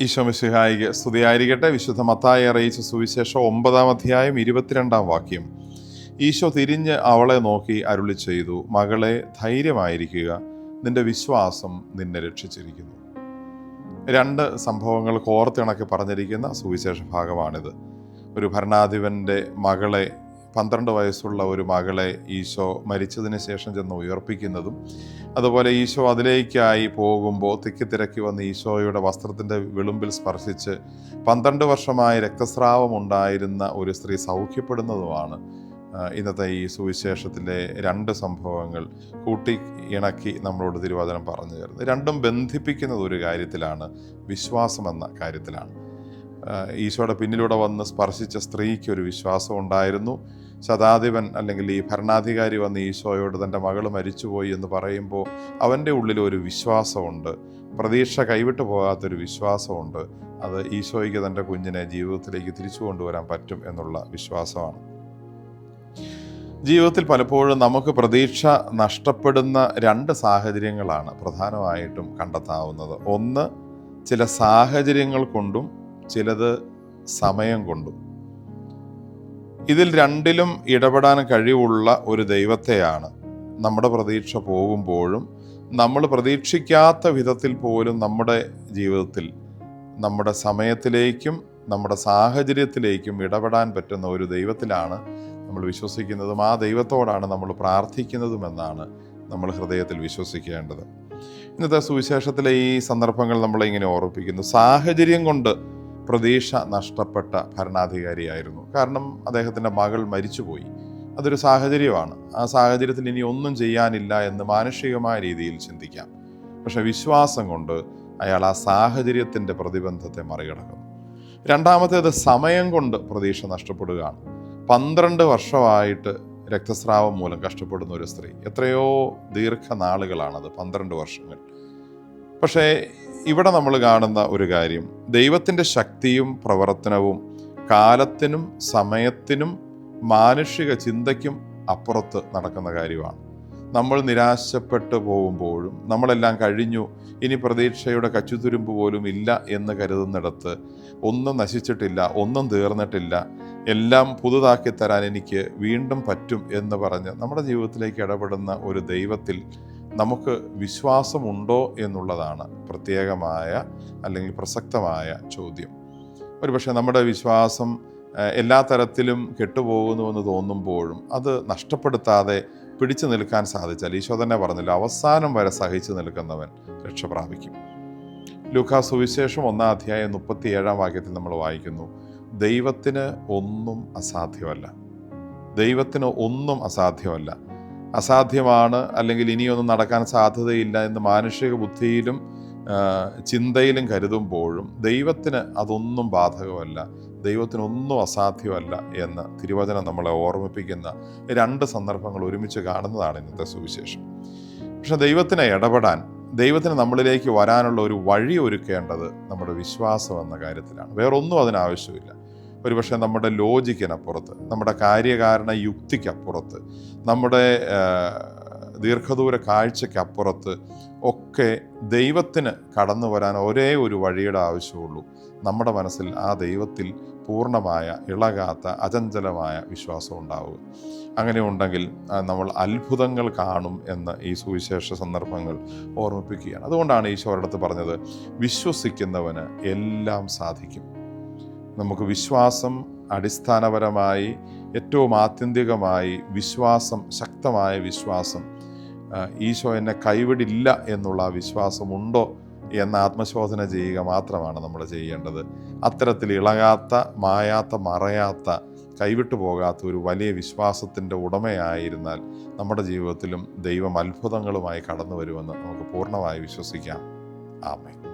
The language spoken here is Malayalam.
ഈശോമിശിഹായിക്ക് സ്തുതിയായിരിക്കട്ടെ. വിശുദ്ധ മത്തായി അറിയിച്ച സുവിശേഷം ഒമ്പതാം അധ്യായം ഇരുപത്തിരണ്ടാം വാക്യം. ഈശോ തിരിഞ്ഞ് അവളെ നോക്കി അരുളി ചെയ്തു മകളെ ധൈര്യമായിരിക്കുക. നിന്റെ വിശ്വാസം നിന്നെ രക്ഷിച്ചിരിക്കുന്നു. രണ്ട് സംഭവങ്ങൾ കോർത്തിണക്കി പറഞ്ഞിരിക്കുന്ന സുവിശേഷ ഭാഗമാണിത്. ഒരു ഭരണാധിപന്റെ മകളെ പന്ത്രണ്ട് വയസ്സുള്ള ഒരു മകളെ ഈശോ മരിച്ചതിന് ശേഷം ചെന്ന് ഉയർപ്പിക്കുന്നതും അതുപോലെ ഈശോ അതിലേക്കായി പോകുമ്പോൾ തിക്കി തിരക്കി വന്ന് ഈശോയുടെ വസ്ത്രത്തിന്റെ വിളുമ്പിൽ സ്പർശിച്ച് പന്ത്രണ്ട് വർഷമായി രക്തസ്രാവം ഉണ്ടായിരുന്ന ഒരു സ്ത്രീ സൗഖ്യപ്പെടുന്നതുമാണ്. ഇന്നത്തെ ഈ സുവിശേഷത്തിലെ രണ്ട് സംഭവങ്ങൾ കൂട്ടി ഇണക്കി നമ്മളോട് തിരുവാചനം പറഞ്ഞു തരുന്നത്. രണ്ടും ബന്ധിപ്പിക്കുന്നത് ഒരു കാര്യത്തിലാണ് വിശ്വാസം എന്ന കാര്യത്തിലാണ്. ഈശോയുടെ പിന്നിലൂടെ വന്ന് സ്പർശിച്ച സ്ത്രീക്ക് ഒരു വിശ്വാസം ഉണ്ടായിരുന്നു. ശതാധിപൻ അല്ലെങ്കിൽ ഈ ഭരണാധികാരി വന്ന് ഈശോയോട് തന്റെ മകൾ മരിച്ചുപോയി എന്ന് പറയുമ്പോൾ അവന്റെ ഉള്ളിൽ ഒരു വിശ്വാസമുണ്ട്. പ്രതീക്ഷ കൈവിട്ടു പോകാത്തൊരു വിശ്വാസമുണ്ട്. അത് ഈശോയ്ക്ക് തന്റെ കുഞ്ഞിനെ ജീവിതത്തിലേക്ക് തിരിച്ചു കൊണ്ടുവരാൻ പറ്റും എന്നുള്ള വിശ്വാസമാണ്. ജീവിതത്തിൽ പലപ്പോഴും നമുക്ക് പ്രതീക്ഷ നഷ്ടപ്പെടുന്ന രണ്ട് സാഹചര്യങ്ങളാണ് പ്രധാനമായിട്ടും കണ്ടെത്താവുന്നത്. ഒന്ന് ചില സാഹചര്യങ്ങൾ കൊണ്ടും ചിലത് സമയം കൊണ്ടും. ഇതിൽ രണ്ടിലും ഇടപെടാൻ കഴിവുള്ള ഒരു ദൈവത്തെയാണ് നമ്മുടെ പ്രതീക്ഷ പോകുമ്പോഴും നമ്മൾ പ്രതീക്ഷിക്കാത്ത വിധത്തിൽ പോലും നമ്മുടെ ജീവിതത്തിൽ നമ്മുടെ സമയത്തിലേക്കും നമ്മുടെ സാഹചര്യത്തിലേക്കും ഇടപെടാൻ പറ്റുന്ന ഒരു ദൈവത്തിലാണ് നമ്മൾ വിശ്വസിക്കുന്നതും ആ ദൈവത്തോടാണ് നമ്മൾ പ്രാർത്ഥിക്കുന്നതുമെന്നാണ് നമ്മൾ ഹൃദയത്തിൽ വിശ്വസിക്കേണ്ടത്. ഇന്നത്തെ സുവിശേഷത്തിലെ ഈ സന്ദർഭങ്ങൾ നമ്മളെ ഇങ്ങനെ ഓർമ്മിപ്പിക്കുന്നു. സാഹചര്യം കൊണ്ട് പ്രതീക്ഷ നഷ്ടപ്പെട്ട ഭരണാധികാരിയായിരുന്നു. കാരണം അദ്ദേഹത്തിന്റെ മകൾ മരിച്ചുപോയി. അതൊരു സാഹചര്യമാണ്. ആ സാഹചര്യത്തിൽ ഇനി ഒന്നും ചെയ്യാനില്ല എന്ന് മാനുഷികമായ രീതിയിൽ ചിന്തിക്കാം. പക്ഷെ വിശ്വാസം കൊണ്ട് അയാൾ ആ സാഹചര്യത്തിന്റെ പ്രതിബന്ധത്തെ മറികടക്കുന്നു. രണ്ടാമത്തേത് സമയം കൊണ്ട് പ്രതീക്ഷ നഷ്ടപ്പെടുകയാണ്. പന്ത്രണ്ട് വർഷമായിട്ട് രക്തസ്രാവം മൂലം കഷ്ടപ്പെടുന്ന ഒരു സ്ത്രീ. എത്രയോ ദീർഘനാളുകളാണത് പന്ത്രണ്ട് വർഷങ്ങൾ. പക്ഷേ ഇവിടെ നമ്മൾ കാണുന്ന ഒരു കാര്യം. ദൈവത്തിന്റെ ശക്തിയും പ്രവർത്തനവും കാലത്തിനും സമയത്തിനും മാനുഷിക ചിന്തയ്ക്കും അപ്പുറത്ത് നടക്കുന്ന കാര്യമാണ്. നമ്മൾ നിരാശപ്പെട്ടു പോകുമ്പോഴും നമ്മളെല്ലാം കഴിഞ്ഞു ഇനി പ്രതീക്ഷയുടെ കച്ചുതുരുമ്പ് പോലും ഇല്ല എന്ന് കരുതുന്നിടത്ത് ഒന്നും നശിച്ചിട്ടില്ല ഒന്നും തീർന്നിട്ടില്ല എല്ലാം പുതുതാക്കി തരാൻ എനിക്ക് വീണ്ടും പറ്റും എന്ന് പറഞ്ഞ് നമ്മുടെ ജീവിതത്തിലേക്ക് ഇടപെടുന്ന ഒരു ദൈവത്തിൽ നമുക്ക് വിശ്വാസമുണ്ടോ എന്നുള്ളതാണ് പ്രത്യേകമായ അല്ലെങ്കിൽ പ്രസക്തമായ ചോദ്യം. ഒരുപക്ഷെ നമ്മുടെ വിശ്വാസം എല്ലാ തരത്തിലും കെട്ടുപോകുന്നുവെന്ന് തോന്നുമ്പോഴും അത് നഷ്ടപ്പെടുത്താതെ പിടിച്ചു നിൽക്കാൻ സാധിച്ചാൽ ഈശോ തന്നെ പറഞ്ഞില്ല അവസാനം വരെ സഹിച്ചു നിൽക്കുന്നവൻ രക്ഷ പ്രാപിക്കും. ലൂക്കാ സുവിശേഷം ഒന്നാം അധ്യായം മുപ്പത്തി ഏഴാം വാക്യത്തിൽ നമ്മൾ വായിക്കുന്നു ദൈവത്തിന് ഒന്നും അസാധ്യമല്ല. ദൈവത്തിന് ഒന്നും അസാധ്യമല്ല. അസാധ്യമാണ് അല്ലെങ്കിൽ ഇനിയൊന്നും നടക്കാൻ സാധ്യതയില്ല എന്ന് മാനുഷിക ബുദ്ധിയിലും ചിന്തയിലും കരുതുമ്പോഴും ദൈവത്തിന് അതൊന്നും ബാധകമല്ല ദൈവത്തിനൊന്നും അസാധ്യമല്ല എന്ന് തിരുവചനം നമ്മളെ ഓർമ്മിപ്പിക്കുന്ന രണ്ട് സന്ദർഭങ്ങൾ ഒരുമിച്ച് കാണുന്നതാണ് ഇന്നത്തെ സുവിശേഷം. പക്ഷെ ദൈവത്തിനെ ഇടപെടാൻ ദൈവത്തിന് നമ്മളിലേക്ക് വരാനുള്ള ഒരു വഴി ഒരുക്കേണ്ടത് നമ്മുടെ വിശ്വാസം എന്ന കാര്യത്തിലാണ്. വേറൊന്നും അതിനാവശ്യമില്ല ഒരുപക്ഷെ നമ്മുടെ ലോജിക്കിനപ്പുറത്ത് നമ്മുടെ കാര്യകാരണ യുക്തിക്കപ്പുറത്ത് നമ്മുടെ ദീർഘദൂര കാഴ്ചയ്ക്കപ്പുറത്ത് ഒക്കെ ദൈവത്തിന് കടന്നു വരാൻ ഒരേ ഒരു വഴിയുടെ ആവശ്യമുള്ളൂ. നമ്മുടെ മനസ്സിൽ ആ ദൈവത്തിൽ പൂർണമായ ഇളകാത്ത അചഞ്ചലമായ വിശ്വാസം ഉണ്ടാവുക. അങ്ങനെ ഉണ്ടെങ്കിൽ നമ്മൾ അത്ഭുതങ്ങൾ കാണും എന്ന് ഈ സുവിശേഷ സന്ദർഭങ്ങൾ ഓർമ്മിപ്പിക്കുകയാണ്. അതുകൊണ്ടാണ് ഈശോ ഒരിടത്ത് പറഞ്ഞത് വിശ്വസിക്കുന്നവന് എല്ലാം സാധിക്കും. നമുക്ക് വിശ്വാസം അടിസ്ഥാനപരമായി ഏറ്റവും ആത്യന്തികമായി വിശ്വാസം ശക്തമായ വിശ്വാസം. ഈശോ എന്നെ കൈവിടില്ല എന്നുള്ള വിശ്വാസമുണ്ടോ എന്ന ആത്മശോധന ചെയ്യുക മാത്രമാണ് നമ്മൾ ചെയ്യേണ്ടത്. അത്തരത്തിൽ ഇളകാത്ത മായാത്ത മറയാത്ത കൈവിട്ടു പോകാത്ത ഒരു വലിയ വിശ്വാസത്തിന്റെ ഉടമയായിരുന്നാൽ നമ്മുടെ ജീവിതത്തിലും ദൈവം അത്ഭുതങ്ങളുമായി കടന്നു വരുമെന്ന് നമുക്ക് പൂർണമായി വിശ്വസിക്കാം. ആമേ